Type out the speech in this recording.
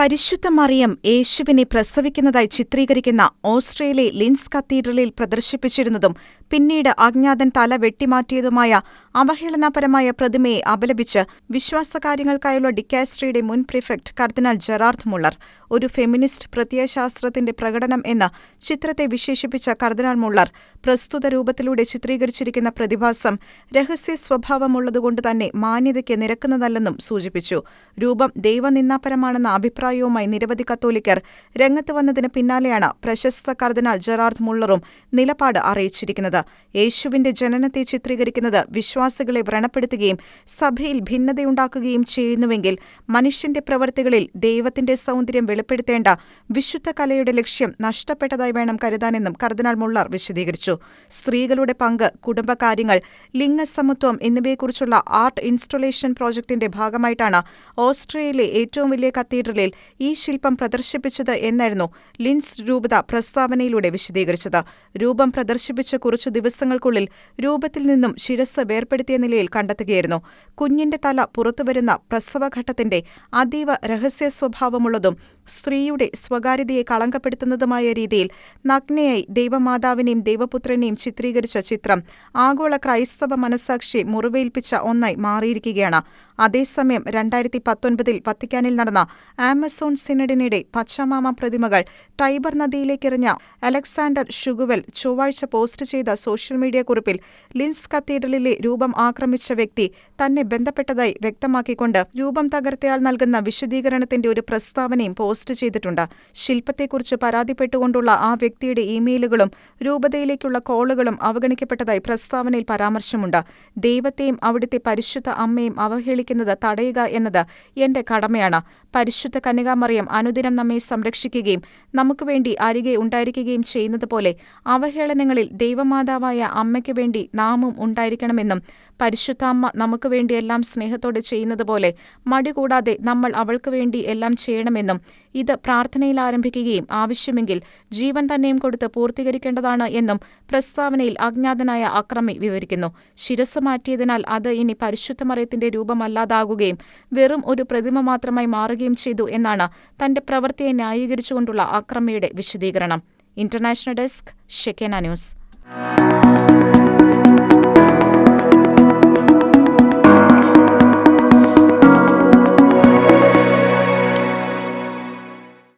പരിശുദ്ധ മറിയം യേശുവിനെ പ്രസവിക്കുന്നതായി ചിത്രീകരിക്കുന്ന ഓസ്ട്രേലിയ ലിൻസ് കത്തീഡ്രലിൽ പ്രദർശിപ്പിച്ചിരുന്നതും പിന്നീട് അജ്ഞാതൻ തല വെട്ടിമാറ്റിയതുമായ അവഹേളനപരമായ പ്രതിമയെ അപലപിച്ച് വിശ്വാസകാര്യങ്ങൾക്കായുള്ള ഡിക്കാസ്ട്രിയുടെ മുൻ പ്രിഫെക്ട് കർദിനാൾ ജെറാർഡ് മുള്ളർ ഒരു ഫെമിനിസ്റ്റ് പ്രത്യയശാസ്ത്രത്തിന്റെ പ്രകടനം എന്ന് ചിത്രത്തെ വിശേഷിപ്പിച്ച കർദിനാൾ മുള്ളർ പ്രസ്തുത രൂപത്തിലൂടെ ചിത്രീകരിച്ചിരിക്കുന്ന പ്രതിഭാസം രഹസ്യ സ്വഭാവമുള്ളതുകൊണ്ട് തന്നെ മാന്യതയ്ക്ക് നിരക്കുന്നതല്ലെന്നും സൂചിപ്പിച്ചു. രൂപം ദൈവനിന്ദാപരമാണെന്ന അഭിപ്രായവുമായി നിരവധി കത്തോലിക്കർ രംഗത്ത് വന്നതിന് പിന്നാലെയാണ് പ്രശസ്ത കർദിനാൾ ജെറാർഡ് മുള്ളറും നിലപാട് അറിയിച്ചിരിക്കുന്നത്. യേശുവിന്റെ ജനനത്തെ ചിത്രീകരിക്കുന്നത് വിശ്വാസികളെ വ്രണപ്പെടുത്തുകയും സഭയിൽ ഭിന്നതയുണ്ടാക്കുകയും ചെയ്യുന്നുവെങ്കിൽ മനുഷ്യന്റെ പ്രവൃത്തികളിൽ ദൈവത്തിന്റെ സൗന്ദര്യം വെളിപ്പെടുത്തേണ്ട വിശുദ്ധ കലയുടെ ലക്ഷ്യം നഷ്ടപ്പെട്ടതായി വേണം കരുതാനെന്നും കർദിനാൾ മുള്ളർ വിശദീകരിച്ചു. സ്ത്രീകളുടെ പങ്ക് കുടുംബകാര്യങ്ങൾ ലിംഗസമത്വം എന്നിവയെക്കുറിച്ചുള്ള ആർട്ട് ഇൻസ്റ്റലേഷൻ പ്രോജക്ടിന്റെ ഭാഗമായിട്ടാണ് ഓസ്ട്രിയയിലെ ഏറ്റവും വലിയ കത്തീഡ്രലിൽ ഈ ശില്പം പ്രദർശിപ്പിച്ചത് എന്നായിരുന്നു ലിൻസ് രൂപത പ്രസ്താവനയിലൂടെ വിശദീകരിച്ചത്. രൂപം പ്രദർശിപ്പിച്ച കുറച്ചു ദിവസങ്ങൾക്കുള്ളിൽ രൂപത്തിൽ നിന്നും ശിരസ് വേർപ്പെടുത്തിയ നിലയിൽ കണ്ടെത്തുകയായിരുന്നു. കുഞ്ഞിന്റെ തല പുറത്തുവരുന്ന പ്രസവഘട്ടത്തിന്റെ അതീവ രഹസ്യ സ്വഭാവമുള്ളതും സ്ത്രീയുടെ സ്വകാര്യതയെ കളങ്കപ്പെടുത്തുന്നതുമായ രീതിയിൽ നഗ്നയായി ദൈവമാതാവിനെയും ദൈവപുത്രനെയും ചിത്രീകരിച്ച ചിത്രം ആഗോള ക്രൈസ്തവ മനസാക്ഷി മുറിവേൽപ്പിച്ച ഒന്നായി മാറിയിരിക്കുകയാണ്. അതേസമയം രണ്ടായിരത്തി പത്തൊൻപതിൽ വത്തിക്കാനിൽ നടന്ന ആമസോൺ സിനഡിനിടെ പച്ചമാമ പ്രതിമകൾ ടൈബർ നദിയിലേക്കെറിഞ്ഞ അലക്സാണ്ടർ ഷുഗുവൽ ചൊവ്വാഴ്ച പോസ്റ്റ് ചെയ്ത സോഷ്യൽ മീഡിയ കുറിപ്പിൽ ലിൻസ് കത്തീഡ്രലിലെ രൂപം ആക്രമിച്ച വ്യക്തി തന്നെ ബന്ധപ്പെട്ടതായി വ്യക്തമാക്കിക്കൊണ്ട് രൂപം തകർത്തയാൾ നൽകുന്ന വിശദീകരണത്തിന്റെ ഒരു പ്രസ്താവനയും പോസ്റ്റ് ചെയ്തിട്ടുണ്ട്. ശില്പത്തെക്കുറിച്ച് പരാതിപ്പെട്ടുകൊണ്ടുള്ള ആ വ്യക്തിയുടെ ഇമെയിലുകളും രൂപതയിലേക്കുള്ള കോളുകളും അവഗണിക്കപ്പെട്ടതായി പ്രസ്താവനയിൽ പരാമർശമുണ്ട്. ദൈവത്തെയും അവിടുത്തെ പരിശുദ്ധ അമ്മയും അവഹേളിക്കുന്നത് തടയുക എന്നത് എന്റെ കടമയാണ്. പരിശുദ്ധ കന്യകാമറിയം അനുദിനം നമ്മെ സംരക്ഷിക്കുകയും നമുക്ക് വേണ്ടി അരികെ ഉണ്ടായിരിക്കുകയും ചെയ്യുന്നത് പോലെ അവഹേളനങ്ങളിൽ ദൈവമാതാവായ അമ്മയ്ക്ക് വേണ്ടി നാമും ഉണ്ടായിരിക്കണമെന്നും പരിശുദ്ധ അമ്മ നമുക്ക് വേണ്ടി എല്ലാം സ്നേഹത്തോടെ ചെയ്യുന്നത് പോലെ മടികൂടാതെ നമ്മൾ അവൾക്ക് വേണ്ടി എല്ലാം ചെയ്യണമെന്നും ഇത് പ്രാർത്ഥനയിൽ ആരംഭിക്കുകയും ആവശ്യമെങ്കിൽ ജീവൻ തന്നെയും കൊടുത്ത് പൂർത്തീകരിക്കേണ്ടതാണ് എന്നും പ്രസ്താവനയിൽ അജ്ഞാതനായ അക്രമി വിവരിക്കുന്നു. ശിരസ് മാറ്റിയതിനാൽ അത് ഇനി പരിശുദ്ധമറയത്തിന്റെ രൂപമല്ലാതാകുകയും വെറും ഒരു പ്രതിമ മാത്രമായി മാറുകയും ചെയ്തു എന്നാണ് തന്റെ പ്രവൃത്തിയെ ന്യായീകരിച്ചുകൊണ്ടുള്ള അക്രമിയുടെ വിശദീകരണം. International desk Shekinah news.